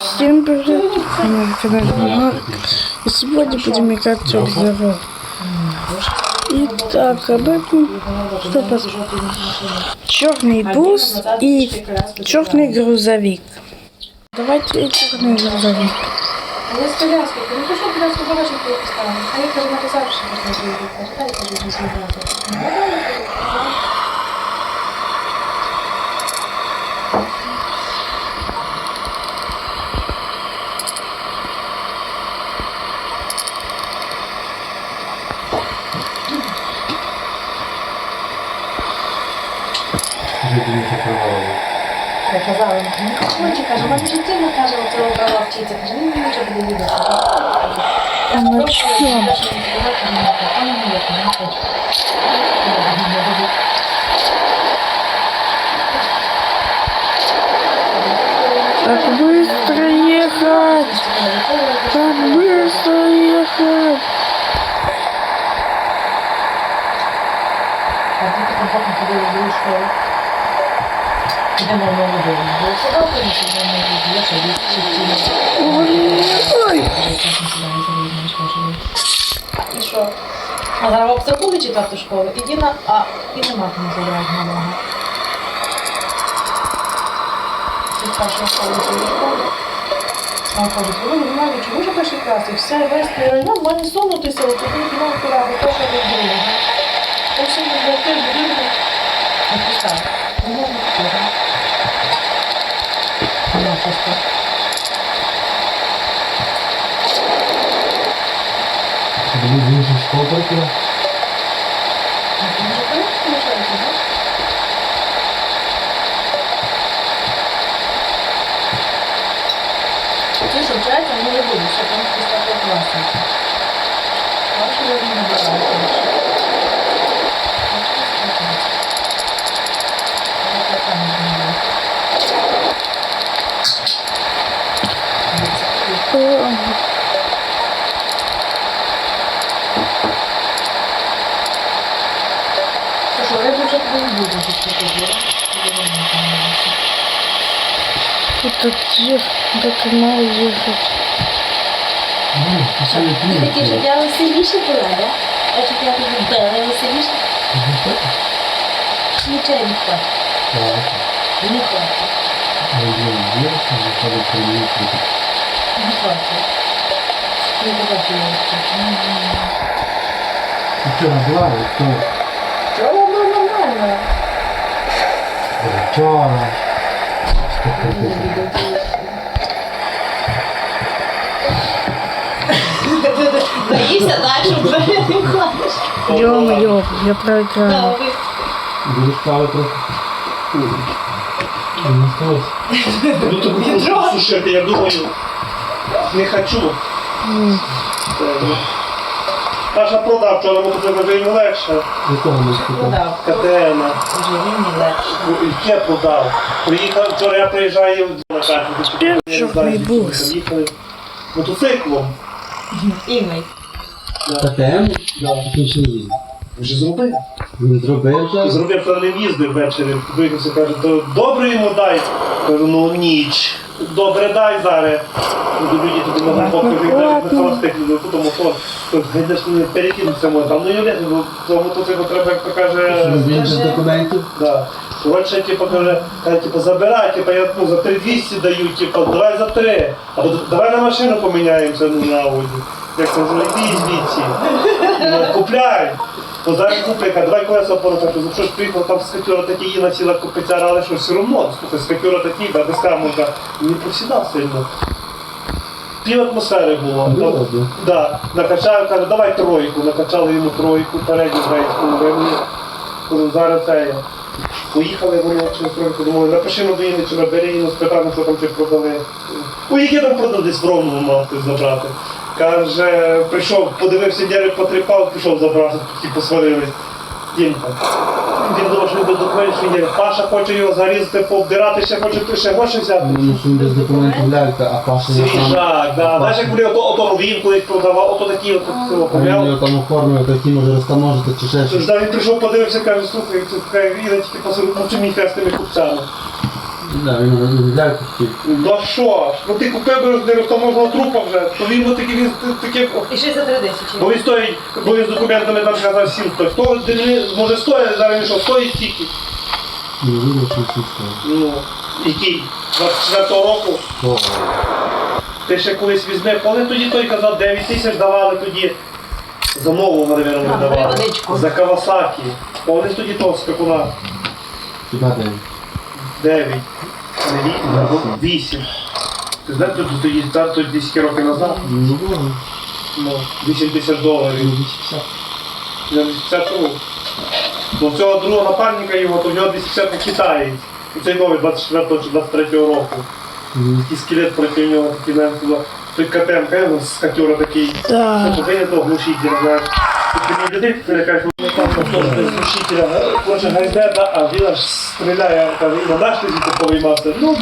Всем привет! На канале Марк. И сегодня будем играть в обзор. Итак, об этом что посмотрим? Черный бус и черный грузовик. Давайте черный грузовик. Але не зібрати. Я казала, не хоче, каже, вона вже тільки каже, оце обрала вчитися. Каже, ну не може буде їдати. А на чем? Так быстро ехать! Так быстро ехать! А ходили в другу школу. Йдемо в нову дому. Бо сюди принесли в нову дому. Я собі вчити. Ой, І що? А зараз забули читати школу? Іди на А, і нема там забрати ногу. Ти перша школа школи. А кажуть, ви нормально, чому ж перший клас? І все, весь твій район має сунутися, от туди нема кураги, то що ви друге. То все не знайти, будинку. Не пускай. Не можна просто. Були з інших школ прийти. Може, коли лишається, так? Ті, що вчаться, вони не будуть, що там після того класу. Ваші вони не бувають. Ой. Слушай, я вже не буду, що. Вот так ехать, так мало ехать. Ну, це не Ти таке життя веселіше була, да? А чи я тобі вдала веселіше? Нічого не хоче. Так. Не хоче. Один вірш, виходить приїхати. Не хоче. Не хоче я Ти що, набрали? Хто? Чого воно нормально? Вчора. Боїшся, так, що двері не ходиш? Ё-моё, я проиграл. Будеш кави трохи? Не осталось? Ну то сушити, я думаю. Не хочу. М, Паша продав, вчора ми тут вже йому легше. Якого не спитав? Продав. КТМ. Вже він не легше. Яке продав? Приїхав, вчора я приїжджаю на карту. Тепер чорний бус. Їхали мотоциклом. Імей. КТМ? Ти ще не їздив. Вже зробив. Не зробив вже? Зробив, що не їздив ввечері. Виїхався, каже, добре йому дай. Кажу, ну ніч. Добре дай зараз. Ну, люди туди на глибоко виглядають на холостих, ну потім мотор. Гайдеш не перекинуться може. Там ну я ну, того мотоциклу треба, як то каже. Більше документів? Да. Коротше, типу, каже, каже, типу, забирай, типу, я ну, за 3200 даю, типу, давай за 3. Або давай на машину поміняємося ну, на Ауді. Я кажу, іди звідси. Ну, купляй. То зараз купляй, давай колеса порозати. Ну що ж приїхав там скатюра такі є на ціла купиця, але що все одно, слухай, скатюра такі, да, без камука, не посідав сильно. Пів атмосфери було. Було, да? Да, накачав, каже, давай тройку, накачали йому тройку, передню грецьку, вимні. Кажу, зараз це я. Поїхали вони через тройку, думали, напиши на доїни чи набери її, спитати, що там чи продали. Ну, які там продали, десь в Ромну мав хтось забрати. Каже, прийшов, подивився, дядя потріпав, пішов забрати, ті посварились. Дімка. Він думав, що без документів, є. Паша хоче його зарізати, пообдирати, ще хоче ти ще гроші взяти. Ну, що без документів лялька, а Паша там... Свіжак, да. Знаєш, як вони ото, ото він колись продавав, ото такі от А цього він його там оформив, такі може розтаможити чи ще щось. Да, він прийшов, подивився, каже, слухай, це така Іра тільки посилив, ну чим мій хрест з тими купцями. Да, він ляльку хотів. Да що ж? Ну ти купив би з нерозтаможного трупа вже, то він би такий, він таке... І 63 тисячі. Бо він стоїть, бо він з документами там казав 7 стоїть. Хто може стоїть, зараз він що, стоїть тільки? Не видав, всі стоїть. Ну, який? 24 року. О, Ти ще колись візьми, коли тоді той казав, 9 тисяч давали тоді. За нову, мабуть, не давали. водичку. За Кавасакі. Помниш тоді того скакуна? хіба де? 9. Не 8. Ти знаєш, тоді, тоді, та, тоді 10 років назад? Ну, було. Ну, 8 доларів. Ну, 80. 80 років. Ну, цього другого напарника його, то в нього 250 на китаєць. І цей новий 24 чи 23 року. Такий скелет проти нього, такий, навіть, туди. той КТМ, ну, з катера такий. Так. Це покинє того глушителя, знаєш. А він аж стріляє, каже, і надаш тоді таковий мастер. Ну.